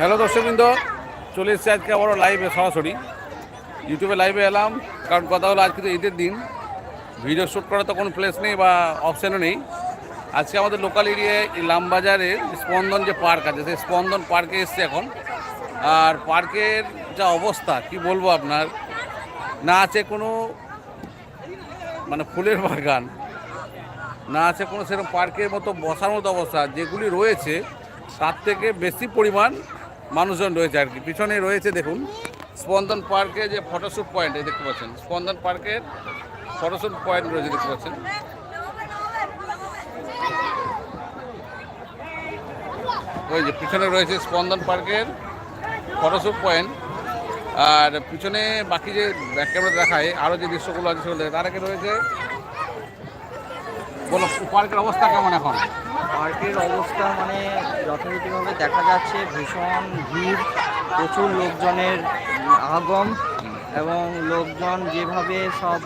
Hello দর্শকবৃন্দ, চলে এসেছি আজকে আবারও লাইভে সরাসরি। ইউটিউবে লাইভে এলাম, কারণ কথা হলো আজকে তো ঈদের দিন। ভিডিও শ্যুট করার তো কোনো প্লেস নেই বা অপশানও নেই। আজকে আমাদের লোকাল এরিয়ায় ইলামবাজারের স্পন্দন যে পার্ক আছে, সেই স্পন্দন পার্কে এসছে এখন। আর পার্কের যা অবস্থা, কি বলব আপনার? না আছে কোনো মানে ফুলের বাগান, না আছে কোনো সেরকম পার্কের মতো বসার মতো অবস্থা। যেগুলি রয়েছে, তার থেকে বেশি পরিমাণ মানুষজন রয়েছে আর কি। পিছনে রয়েছে, দেখুন, স্পন্দন পার্কে যে ফটোশ্যুট পয়েন্ট দেখতে পাচ্ছেন। স্পন্দন পার্কের ফটোশ্যুট পয়েন্ট রয়েছে, দেখতে পাচ্ছেন। ওই যে পিছনে রয়েছে স্পন্দন পার্কের ফটোশ্যুট পয়েন্ট আর পিছনে বাকি যে ব্যাক ক্যামেরা দেখায় আরও যে দৃশ্যগুলো আছে সেগুলো তার আগে রয়েছে বলো পার্কের অবস্থা কেমন এখন? পার্কের অবস্থা মানে যথারীতিভাবে দেখা যাচ্ছে ভীষণ ভিড় প্রচুর লোকজনের আগম এবং লোকজন যেভাবে সব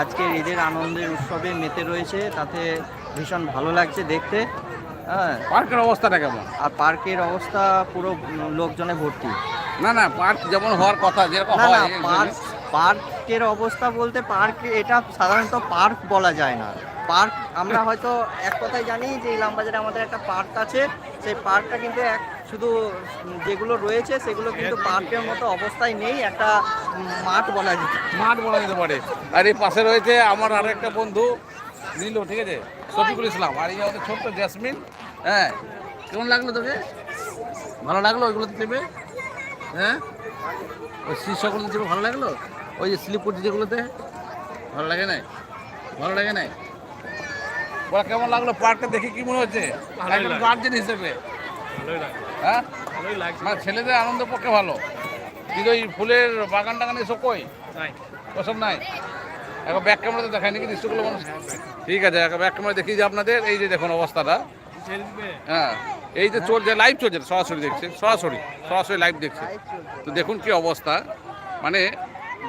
আজকের ঈদের আনন্দের উৎসবে মেতে রয়েছে তাতে ভীষণ ভালো লাগছে দেখতে। হ্যাঁ। পার্কের অবস্থাটা কেমন? আর পার্কের অবস্থা পুরো লোকজনে ভর্তি। না না পার্ক যেমন হওয়ার কথা যেরকম না না পার্ক পার্কের অবস্থা বলতে পার্ক এটা সাধারণত পার্ক বলা যায় না। পার্ক আমরা হয়তো এক কথায় জানি যে ইলামবাজারে আমাদের একটা পার্ক আছে। সেই পার্কটা কিন্তু এক শুধু যেগুলো রয়েছে সেগুলো কিন্তু পার্কের মতো অবস্থায় নেই একটা মাঠ বলা যায় মাঠ বলা যেতে পারে। আর এই পাশে রয়েছে আমার আর একটা বন্ধু নীলু ঠিক আছে? শফিকুল ইসলাম। আর এই আমাদের ছোট্ট জ্যাসমিন হ্যাঁ? কেমন লাগল তোকে? ভালো লাগল ওইগুলোতে চেপে হ্যাঁ? ওই শীর্ষগুলোতে চেপে ভালো লাগল? ওই যে স্লিপ করছে যেগুলোতে? ভালো লাগে নাই? ভালো লাগে নাই? বলা কেমন লাগল পার্কটা দেখে কি মনে হচ্ছে? একজন গার্জেন হিসেবে। হ্যাঁ? মানে ছেলেদের আনন্দ পক্ষে ভালো। কিন্তু ওই ফুলের বাগান টাগান এসব কই? ওসব নাই? এখন ব্যাক ক্যামেরাতে দেখায় নাকি দৃশ্যগুলো মানুষ? ঠিক আছে এখন ব্যাক ক্যামেরা দেখি যে আপনাদের। এই যে দেখুন অবস্থাটা। হ্যাঁ এই যে চলছে লাইভ চলছে সরাসরি দেখছে সরাসরি সরাসরি লাইভ দেখছে। তো দেখুন কি অবস্থা। মানে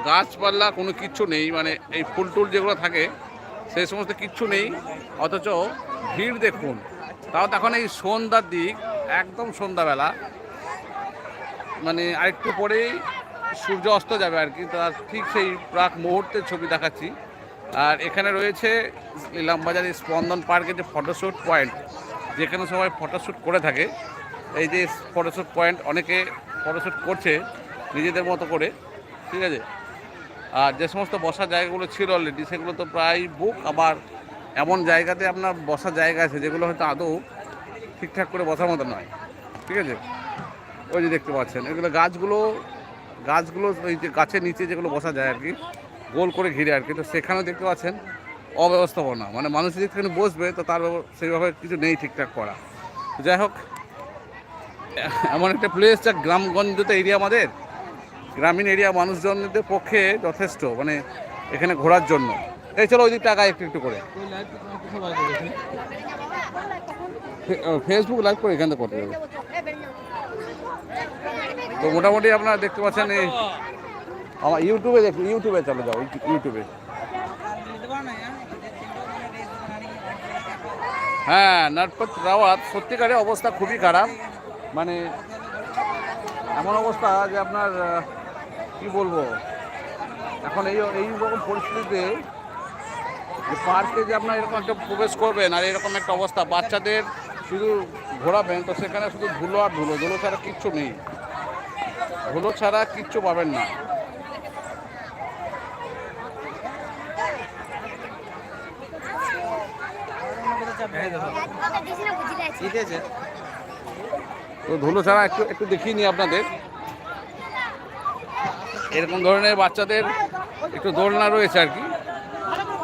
গাছপালা কোনো কিচ্ছু নেই মানে এই ফুল টুল যেগুলো থাকে সেই সমস্ত কিচ্ছু নেই, অথচ ভিড় দেখুন। তাও তখন এই সন্ধ্যার দিক, একদম সন্ধ্যাবেলা। মানে আরেকটু পরেই সূর্য অস্ত যাবে আর কি, তার ঠিক সেই প্রাক মুহূর্তের ছবি দেখাচ্ছি। আর এখানে রয়েছে ইলামবাজারের স্পন্দন পার্কের যে ফটোশ্যুট পয়েন্ট, যেখানে সবাই ফটোশ্যুট করে থাকে। এই যে ফটোশ্যুট পয়েন্ট, অনেকে ফটোশ্যুট করছে নিজেদের মতো করে, ঠিক আছে? আর যে সমস্ত বসার জায়গাগুলো ছিল অলরেডি সেগুলো তো প্রায় বুক আবার এমন জায়গাতে আপনার বসার জায়গা আছে, যেগুলো হয়তো আদৌ ঠিকঠাক করে বসার মতো নয়। ঠিক আছে? ওই যে দেখতে পাচ্ছেন, এগুলো গাছগুলো গাছগুলো ওই যে গাছের নিচে যেগুলো বসা যায় আর কি, গোল করে ঘিরে আর কি। তো সেখানেও দেখতে পাচ্ছেন, অব্যবস্থাপনা। মানে মানুষ যেখানে বসবে, তো তার সেইভাবে কিছু নেই ঠিকঠাক করা। যাই হোক, এমন একটা প্লেস যা গ্রামগঞ্জ তো এরিয়া আমাদের। গ্রামীণ এরিয়া মানুষজনদের পক্ষে যথেষ্ট মানে এখানে ঘোরার জন্য। এই চলো ওই আগায় একটু একটু করে। ফেসবুক লাইভ করে এখান থেকে করতে হবে। তো মোটামুটি আপনারা দেখতে পাচ্ছেন এই আমার ইউটিউবে দেখুন ইউটিউবে চলে যাও ইউ- ইউটিউবে হ্যাঁ নটপত রাওয়াত, সত্যিকারের অবস্থা খুবই খারাপ। মানে এমন অবস্থা যে আপনার কি বলব? এখন এই এই রকম পরিস্থিতিতে যে পার্কে যে আপনার এরকম একটা প্রবেশ করবেন আর এরকম একটা অবস্থা বাচ্চাদের শুধু ঘোরাবেন তো সেখানে শুধু ধুলো আর ধুলো ধুলো ছাড়া কিচ্ছু নেই। ধুলো ছাড়া কিচ্ছু পাবেন না। তো ধুলো ছাড়া একটু একটু দেখিয়ে নিই আপনাদের। এরকম ধরনের বাচ্চাদের একটু দোলনা রয়েছে আর কি।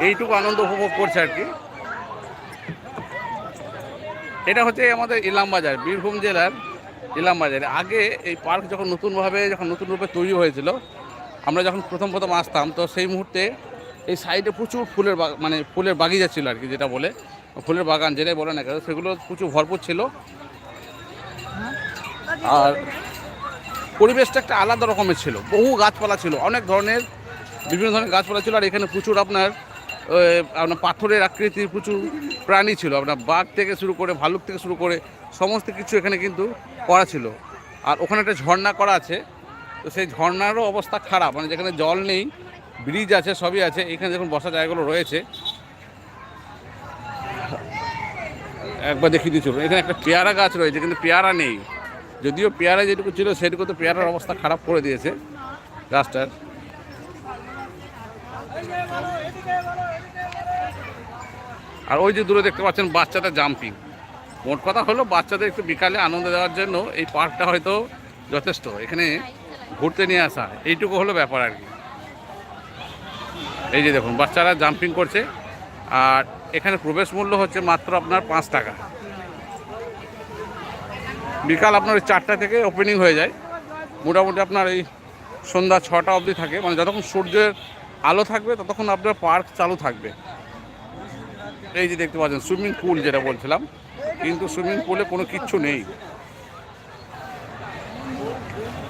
এইটুকু আনন্দ উপভোগ করছে আর কি। এটা হচ্ছে আমাদের ইলামবাজার বীরভূম জেলার ইলামবাজারে আগে এই পার্ক যখন নতুনভাবে, যখন নতুন রূপে তৈরি হয়েছিল, আমরা যখন প্রথম প্রথম আসতাম, তো সেই মুহূর্তে এই সাইডে প্রচুর ফুলের মানে ফুলের বাগিচা ছিল আর কি, যেটা বলে, ফুলের বাগান যেটাই বলে না কেন, সেগুলো প্রচুর ভরপুর ছিল। আর পরিবেশটা একটা আলাদা রকমের ছিল। বহু গাছপালা ছিল, অনেক ধরনের, বিভিন্ন ধরনের গাছপালা ছিল, আর এখানে প্রচুর আপনার আপনার পাথরের আকৃতির প্রচুর প্রাণী ছিল। আপনার বাঘ থেকে শুরু করে, ভালুক থেকে শুরু করে, সমস্ত কিছু এখানে কিন্তু করা ছিল। আর ওখানে একটা ঝর্ণা করা আছে, তো সেই ঝর্ণারও অবস্থা খারাপ। মানে যেখানে জল নেই, ব্রিজ আছে, সবই আছে, এখানে যখন বসার জায়গাগুলো রয়েছে। একবার দেখিয়ে দিচ্ছিল এখানে একটা পেয়ারা গাছ রয়েছে, কিন্তু পেয়ারা নেই। যদিও পেয়ারা যেটুকু ছিল, সেটুকু তো পেয়ারার অবস্থা খারাপ করে দিয়েছে গাছটার। আর ওই যে দূরে দেখতে পাচ্ছেন বাচ্চাদের জাম্পিং। মোট কথা হলো, বাচ্চাদের একটু বিকালে আনন্দ দেওয়ার জন্য এই পার্কটা হয়তো যথেষ্ট। এখানে ঘুরতে নিয়ে আসা, এইটুকু হলো ব্যাপার আর কি। এই যে দেখুন, বাচ্চারা জাম্পিং করছে, আর এখানে প্রবেশ মূল্য হচ্ছে মাত্র আপনার পাঁচ টাকা। বিকাল আপনার চারটা থেকে ওপেনিং হয়ে যায়। মোটামুটি আপনার এই সন্ধ্যা ছটা অবধি থাকে। মানে যতক্ষণ সূর্যের আলো থাকবে, ততক্ষণ আপনার পার্ক চালু থাকবে। এই যে দেখতে পাচ্ছেন সুইমিং পুল যেটা বলছিলাম। কিন্তু সুইমিং পুলে কোনো কিচ্ছু নেই।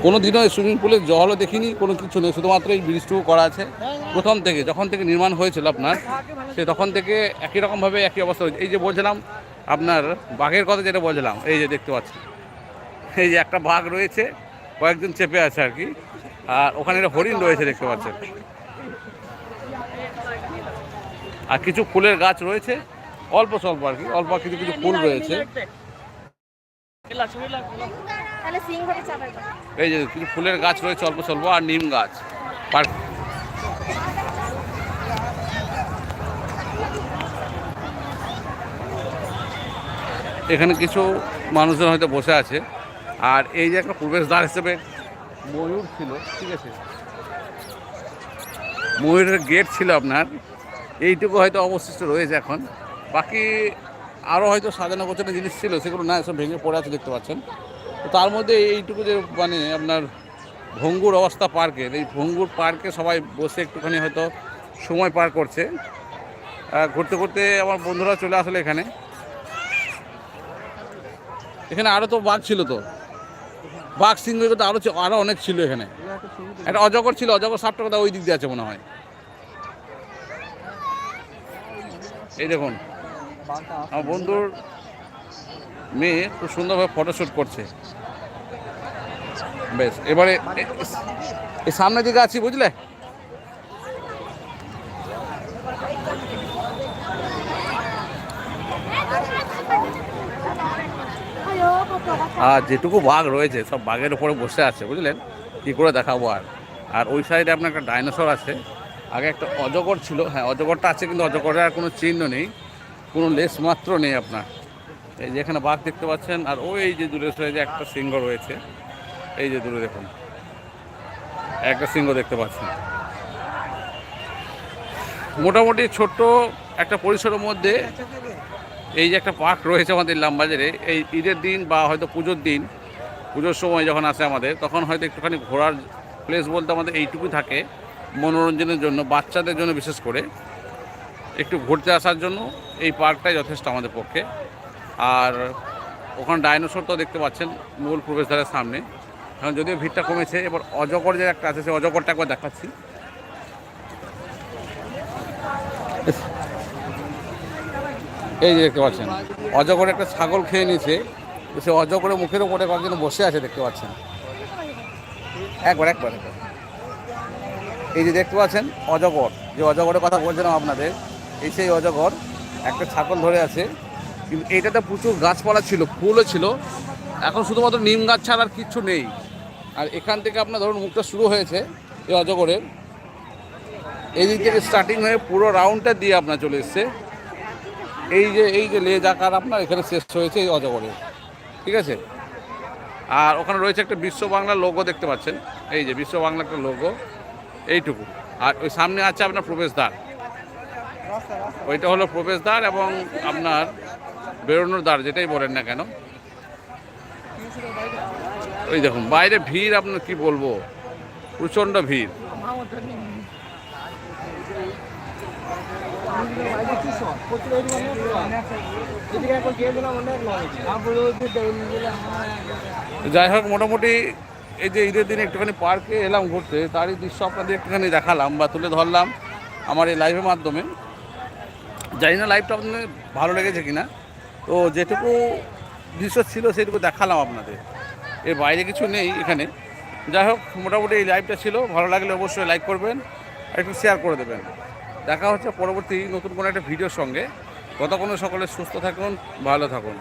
কোনো দিনও সুইমিং পুলে জলও দেখিনি, কোনো কিছু নেই। শুধুমাত্র এই ব্রিজটুকু করা আছে। প্রথম থেকে, যখন থেকে নির্মাণ হয়েছিল আপনার, সে তখন থেকে একই রকমভাবে একই অবস্থা হয়েছে। এই যে বলছিলাম, আপনার বাঘের কথা যেটা বলছিলাম, এই যে দেখতে পাচ্ছেন। এই যে একটা বাঘ রয়েছে কয়েকজন চেপে আছে আর কি। আর ওখানে একটা হরিণ রয়েছে দেখতে পাচ্ছেন। আর কিছু ফুলের গাছ রয়েছে অল্প স্বল্প আর কি অল্প কিছু কিছু ফুল রয়েছে। এই যে কিছু ফুলের গাছ রয়েছে অল্প স্বল্প আর নিম গাছ। পার্ক এখানে কিছু মানুষজন হয়তো বসে আছে। আর এই যে একটা প্রবেশদ্বার হিসেবে ময়ূর ছিল ঠিক আছে। ময়ূরের গেট ছিল আপনার। এইটুকু হয়তো অবশিষ্ট রয়েছে এখন। বাকি আরও হয়তো সাজানো গোছানো জিনিস ছিল সেগুলো না সব ভেঙে পড়ে আছে দেখতে পাচ্ছেন। তো তার মধ্যে এইটুকু যে মানে আপনার ভঙ্গুর অবস্থা পার্কের এই ভঙ্গুর পার্কে সবাই বসে একটুখানি হয়তো সময় পার করছে। ঘুরতে ঘুরতে আমার বন্ধুরা চলে আসলে এখানে। এখানে আরও তো বাঘ ছিল তো। বাঘ সিংহ তো আরও আরও অনেক ছিল এখানে। একটা অজগর ছিল, অজগর সাপটা কথা ওই দিক দিয়ে আছে মনে হয়। এই দেখুন, আমার বন্ধুর মেয়ে খুব সুন্দরভাবে ফটোশ্যুট করছে। বেশ, এবারে এই সামনের দিকে আছি, বুঝলে? আর যেটুকু বাঘ রয়েছে, সব বাঘের উপরে বসে আছে, বুঝলেন? কী করে দেখাবো আর? আর ওই সাইডে আপনার একটা ডাইনোসর আছে। আগে একটা অজগর ছিল হ্যাঁ অজগরটা আছে, কিন্তু অজগরের আর কোনো চিহ্ন নেই, কোনো লেস মাত্র নেই আপনার। এই যে এখানে বাঘ দেখতে পাচ্ছেন, আর ওই যে দূরে যে একটা সিংহ রয়েছে, এই যে দূরে দেখুন, একটা সিংহ দেখতে পাচ্ছেন। মোটামুটি ছোট্ট একটা পরিসরের মধ্যে এই যে একটা পার্ক রয়েছে আমাদের লামবাজারে এই ঈদের দিন বা হয়তো পুজোর দিন, পুজোর সময় যখন আসে আমাদের, তখন হয়তো একটুখানি ঘোরার প্লেস বলতে আমাদের এইটুকু থাকে, মনোরঞ্জনের জন্য, বাচ্চাদের জন্য বিশেষ করে। একটু ঘুরতে আসার জন্য এই পার্কটাই যথেষ্ট আমাদের পক্ষে। আর ওখানে ডাইনোসর তো দেখতে পাচ্ছেন, মূল প্রবেশদ্বারের সামনে। এখন যদিও ভিড়টা কমেছে, এবার অজগর যে একটা আছে সেই অজগরটা একবার দেখাচ্ছি। এই যে দেখতে পাচ্ছেন, অজগর একটা ছাগল খেয়ে নিয়েছে, সে অজগরের মুখের উপরে কয়েকজন বসে আছে দেখতে পাচ্ছেন। একবার একবার একবার। এই যে দেখতে পাচ্ছেন, অজগর, যে অজগরের কথা বলছিলাম আপনাদের, এই সেই অজগর একটা ছাগল ধরে আছে, কিন্তু এটাতে প্রচুর গাছপালা ছিল, ফুলও ছিল। এখন শুধুমাত্র নিম গাছ ছাড়া আর কিচ্ছু নেই। আর এখান থেকে আপনার ধরুন মুখটা শুরু হয়েছে, এই অজগরের। এই দিক থেকে স্টার্টিং হয়ে পুরো রাউন্ডটা দিয়ে আপনার চলে এসছে। এই যে এই যে লেজ আকার আপনার এখানে শেষ হয়েছে এই অজগরে। ঠিক আছে? আর ওখানে রয়েছে একটা বিশ্ব বাংলা লোগো দেখতে পাচ্ছেন। এই যে বিশ্ব বাংলা একটা লোগো এইটুকু। আর ওই সামনে আছে আপনার প্রবেশদ্বার। ওইটা হলো প্রবেশদ্বার এবং আপনার বেরোনোর দ্বার, যেটাই বলেন না কেন। ওই দেখুন, বাইরে ভিড় আপনার কি বলব? প্রচণ্ড ভিড়। যাই হোক, মোটামুটি এই যে ঈদের দিনে একটুখানি পার্কে এলাম ঘুরতে, তারই দৃশ্য আপনাদের একটুখানি দেখালাম বা তুলে ধরলাম আমার এই লাইভের মাধ্যমে। জানি না লাইভটা আপনাদের ভালো লেগেছে কিনা। তো যেটুকু দৃশ্য ছিল সেটুকু দেখালাম আপনাদের। এর বাইরে কিছু নেই এখানে। যাই হোক, মোটামুটি এই লাইভটা ছিল। ভালো লাগলে অবশ্যই লাইক করবেন আর একটু শেয়ার করে দেবেন। দেখা হচ্ছে পরবর্তী নতুন কোনো একটা ভিডিওর সঙ্গে। ততক্ষণ সকলে সুস্থ থাকুন ভালো থাকুন।